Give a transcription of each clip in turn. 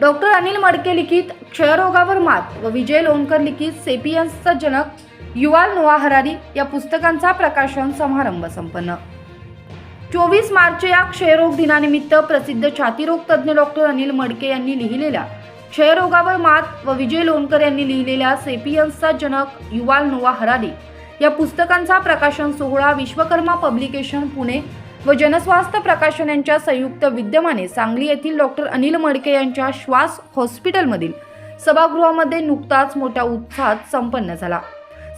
Doctor Anil मडके लिखित क्षयरोगावर मात व विजय लोणकर लिखित सेपियन्सचा जनक युवाल नोआ हरारी या पुस्तकांचा प्रकाशन समारंभ संपन्न. चोवीस मार्च या क्षयरोग दिनानिमित्त प्रसिद्ध छातीरोग तज्ज्ञ डॉक्टर अनिल मडके यांनी लिहिलेल्या क्षयरोगावर मात व विजय लोणकर यांनी लिहिलेल्या सेपियन्सचा जनक युवाल नोवा हरारी या पुस्तकांचा प्रकाशन सोहळा विश्वकर्मा पब्लिकेशन पुणे व जनस्वास्थ्य प्रकाशन यांच्या संयुक्त विद्यमाने सांगली येथील डॉक्टर अनिल मडके यांच्या श्वास हॉस्पिटलमधील सभागृहामध्ये नुकताच मोठ्या उत्साहात संपन्न झाला.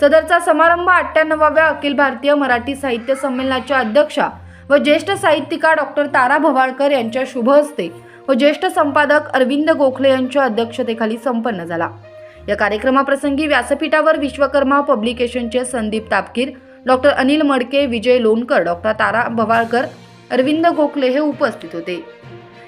सदरचा समारंभ अठ्ठ्याण्णवाव्या अखिल भारतीय मराठी साहित्य संमेलनाच्या अध्यक्षा व ज्येष्ठ साहित्यिका डॉक्टर तारा भवाळकर यांच्या शुभ हस्ते व ज्येष्ठ संपादक अरविंद गोखले यांच्या अध्यक्षतेखाली संपन्न झाला. या कार्यक्रमाप्रसंगी व्यासपीठावर विश्वकर्मा पब्लिकेशनचे संदीप तापकीर डॉक्टर अनिल मडके विजय लोणकर डॉक्टर तारा भवाळकर अरविंद गोखले हे उपस्थित होते.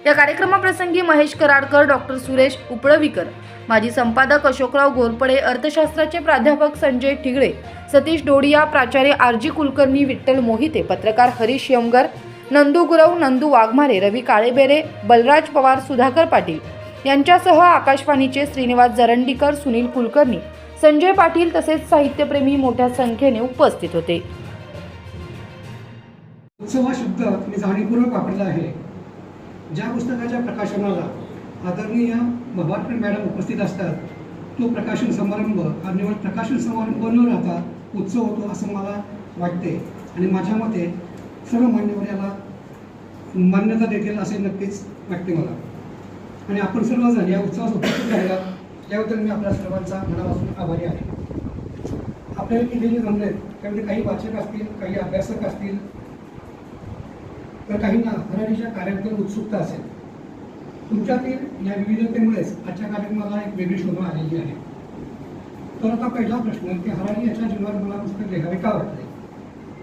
या कार्यक्रमाप्रसंगी महेश कराडकर डॉक्टर सुरेश उपळवीकर माजी संपादक अशोकराव घोरपडे अर्थशास्त्राचे प्राध्यापक संजय ठिगळे सतीश डोडिया प्राचार्य आरजी कुलकर्णी विठ्ठल मोहिते पत्रकार हरीश यमगर नंदू गुरव नंदू वाघमारे रवी काळेबेरे बलराज पवार सुधाकर पाटील यांच्यासह आकाशवाणीचे श्रीनिवास जरंडीकर सुनील कुलकर्णी संजय पाटील तसेच साहित्यप्रेमी मोठ्या संख्येने उपस्थित होते. उत्सव हा शब्द मी जाणीवपूर्वक वापरला आहे. ज्या पुस्तकाच्या प्रकाशनाला आदरणीय भवारकर मॅडम उपस्थित असतात तो प्रकाशन समारंभ हा निवड प्रकाशन समारंभ न राहता उत्सव होतो असं मला वाटते. आणि माझ्या मते सर्व मान्यवर याला मान्यता देतील असे नक्कीच वाटते मला. आणि आपण सर्वजण या उत्सवात उपस्थित राहिला याबद्दल मी आपल्या सर्वांचा मनापासून आभारी आहे. आपल्याला केलेली जमलेत त्यामध्ये काही वाचक असतील काही अभ्यासक असतील तर काहींना हरारीच्या कार्याबद्दल उत्सुकता असेल. तुमच्यातील या विविधतेमुळेच आजच्या कार्यक्रमाला एक वेगळी शोभा आलेली आहे. तर आता पहिला प्रश्न की हरारी याच्या जीवनावर मला पुस्तक लिहावे का वाटते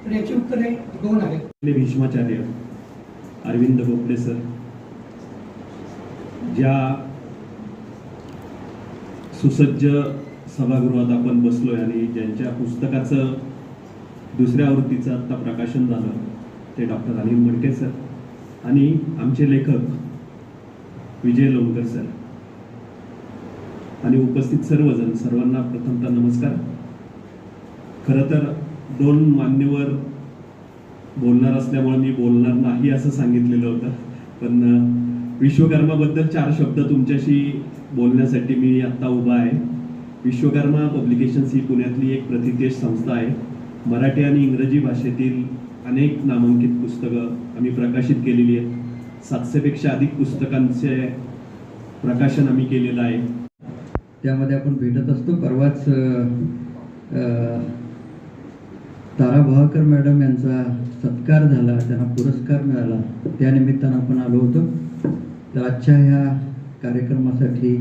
तर याची उत्तरे दोन आहेत. भीष्माचार्य अरविंद गोखले सर ज्या सुसज्ज सभागृहात आपण बसलो आहे आणि ज्यांच्या पुस्तकाचं दुसऱ्या आवृत्तीचं आत्ता प्रकाशन झालं ते डॉक्टर अनिल मडके सर आणि आमचे लेखक विजय लोणकर सर. आणि उपस्थित सर्वजण सर्वांना प्रथमतः नमस्कार. खरं तर दोन मान्यवर बोलणार असल्यामुळे मी बोलणार नाही असं सांगितलेलं होतं पण विश्वकर्माबद्दल चार शब्द तुमच्याशी बोलण्यासाठी मी आत्ता उभा आहे. विश्वकर्मा पब्लिकेशन्स ही पुण्यातली एक प्रतितेश संस्था आहे. मराठी आणि इंग्रजी भाषेतील अनेक नामांकित पुस्तकं आम्ही प्रकाशित केलेली आहेत. सातशेपेक्षा अधिक पुस्तकांचे प्रकाशन आम्ही केलेलं आहे. त्यामध्ये आपण भेटत असतो. परवाच तारा भावाकर मॅडम यांचा सत्कार झाला त्यांना पुरस्कार मिळाला. त्यानिमित्तानं आपण आलो होतो. तर आजच्या ह्या कार्यक्रमासाठी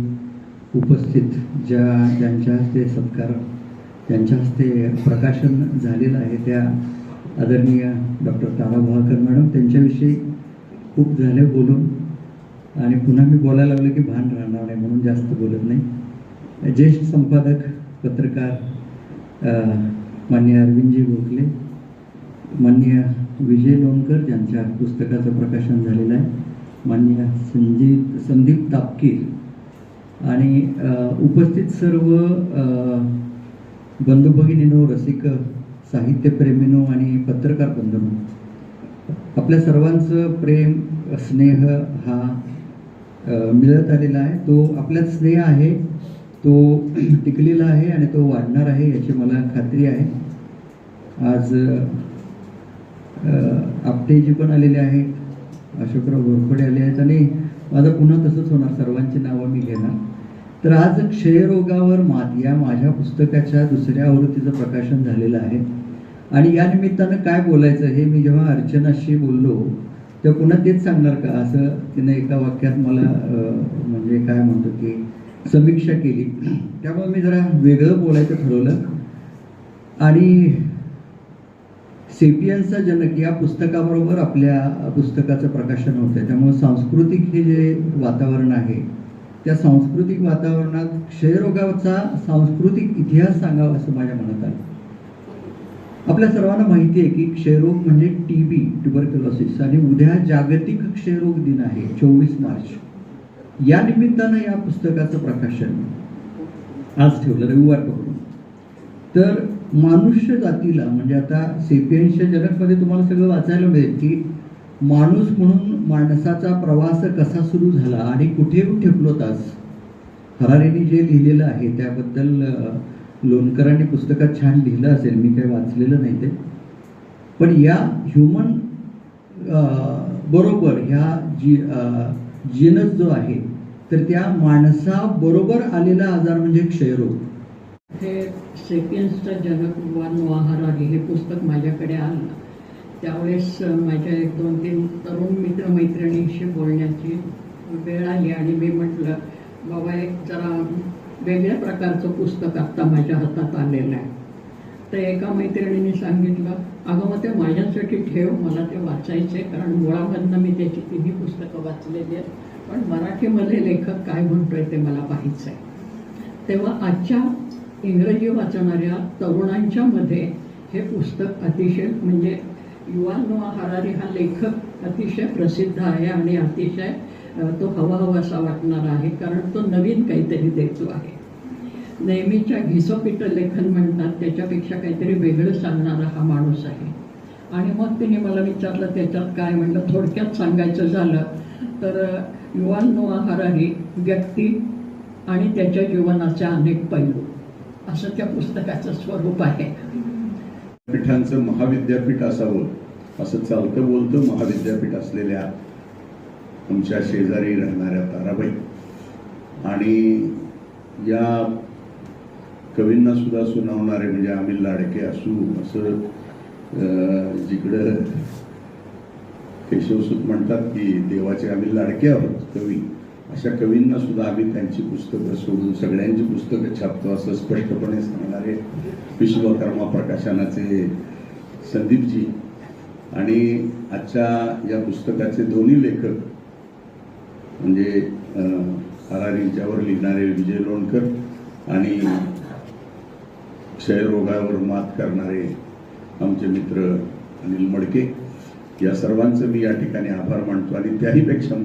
उपस्थित ज्या ज्यांच्या हस्ते सत्कार ज्यांच्या हस्ते प्रकाशन झालेलं आहे त्या आदरणीय डॉक्टर तारा भाकर मॅडम त्यांच्याविषयी खूप झाले बोलून. आणि पुन्हा मी बोलायला लागलो की भान राहणार नाही म्हणून जास्त बोलत नाही. ज्येष्ठ संपादक पत्रकार माननीय मान्य अरविंदजी गोखले मान्य विजय लोणकर ज्यांच्या पुस्तकाचं प्रकाशन झालेलं आहे. मान्य संजीत संदीप तापकीर आणि उपस्थित सर्व बंधू भगिनीनो रसिक साहित्यप्रेमीनो आणि पत्रकार बंधूनो आपल्या सर्वांचं प्रेम स्नेह हा मिळत आलेला आहे. तो आपल्यात स्नेह आहे तो टिकलेला आहे आणि तो वाढणार आहे याची मला खात्री आहे. आज आपटेजी पण आलेले आहेत. अशोकराव घोरपडे आले आहेत आणि माझं पुन्हा तसंच होणार. सर्वांची नावं मी घेणार. तर आज क्षयरोगावर मात. या माझ्या पुस्तकाच्या दुसऱ्या आवृत्तीचं प्रकाशन झालेलं आहे. आणि या निमित्तानं काय बोलायचं हे मी जेव्हा अर्चनाशी बोललो तेव्हा पुन्हा तेच सांगणार का? असं तिनं एका वाक्यात मला म्हणजे काय म्हणतो की समीक्षा केली. त्यामुळे मी जरा वेगळं बोलायचं ठरवलं. आणि सेपियन्सचा जनक या पुस्तकाबरोबर आपल्या पुस्तकाचं प्रकाशन होतं त्यामुळे सांस्कृतिक हे जे वातावरण आहे त्या सांस्कृतिक वातावरणात क्षयरोगाचा सांस्कृतिक इतिहास सांगावा असं माझ्या मनात आलं. आपल्या सर्वांना माहिती आहे की क्षयरोग म्हणजे टी बी ट्युबरक्युलोसिस आणि उद्या जागतिक क्षयरोग दिन आहे चोवीस मार्च. या निमित्तानं या पुस्तकाचं प्रकाशन आज ठेवलं रविवार पकडून तर मानुष्य जातीला म्हणजे आता सेपियन्सच्या जनकमध्ये तुम्हाला सगळं वाचायला मिळेल की माणूस म्हणून माणसाचा प्रवास कसा सुरू झाला आणि कुठे ठेपलो तास हरारेने जे लिहिलेलं आहे त्याबद्दल लोणकरांनी पुस्तकात छान लिहिलं असेल मी काही वाचलेलं नाही ते. पण या ह्युमन बरोबर ह्या जी जीनस जो आहे तर त्या माणसाबरोबर आलेला आजार म्हणजे क्षयरोग. हे सेपियन्सचा जनक वन वाहरारी हे पुस्तक माझ्याकडे आलं. त्यावेळेस माझ्या एक दोन तीन तरुण मित्रमैत्रिणींशी बोलण्याची वेळ आली आणि मी म्हटलं बाबा एक जरा वेगळ्या प्रकारचं पुस्तक आत्ता माझ्या हातात आलेलं आहे. तर एका मैत्रिणीने सांगितलं अगं मग ते माझ्यासाठी ठेव मला ते वाचायचे कारण मुळामधनं मी त्याची तिन्ही पुस्तकं वाचलेली आहेत. पण मराठीमध्ये लेखक काय म्हणतोय ते मला पाहायचं आहे तेव्हा आजच्या इंग्रजी वाचणाऱ्या तरुणांच्या मध्ये हे पुस्तक अतिशय म्हणजे युवा नोआ हरारी हा लेखक अतिशय प्रसिद्ध आहे आणि अतिशय तो हवा हवासा वाटणारा आहे. कारण तो नवीन काहीतरी देतो आहे. नेहमीच्या घिसोपिट लेखन म्हणतात त्याच्यापेक्षा काहीतरी वेगळं सांगणारा हा माणूस आहे. आणि मग तिने मला विचारलं त्याच्यात काय म्हणलं? थोडक्यात सांगायचं झालं तर अ, युवान नोआ हरारी व्यक्ती आणि त्याच्या जीवनाचे अनेक पैलू. असं त्या पुस्तकाचं स्वरूप आहे. विद्यापीठांचं महाविद्यापीठ असावं असं चालतं बोलतं महाविद्यापीठ असलेल्या आमच्या शेजारी राहणाऱ्या ताराबाई. आणि या कवींना सुद्धा सुनावणारे म्हणजे आम्ही लाडके असू असं जिकडं केशवसूत म्हणतात की देवाचे आम्ही लाडके आहोत कवी. अशा कवींना सुद्धा आम्ही त्यांची पुस्तकं सोडून सगळ्यांची पुस्तकं छापतो असं स्पष्टपणे सांगणारे विश्वकर्मा प्रकाशनाचे संदीपजी. आणि आजच्या या पुस्तकाचे दोन्ही लेखक म्हणजे हरारींच्यावर लिहिणारे विजय लोणकर आणि क्षयरोगावर मात करणारे आमचे मित्र अनिल मडके या सर्वांचं मी या ठिकाणी आभार मानतो आणि त्याहीपेक्षा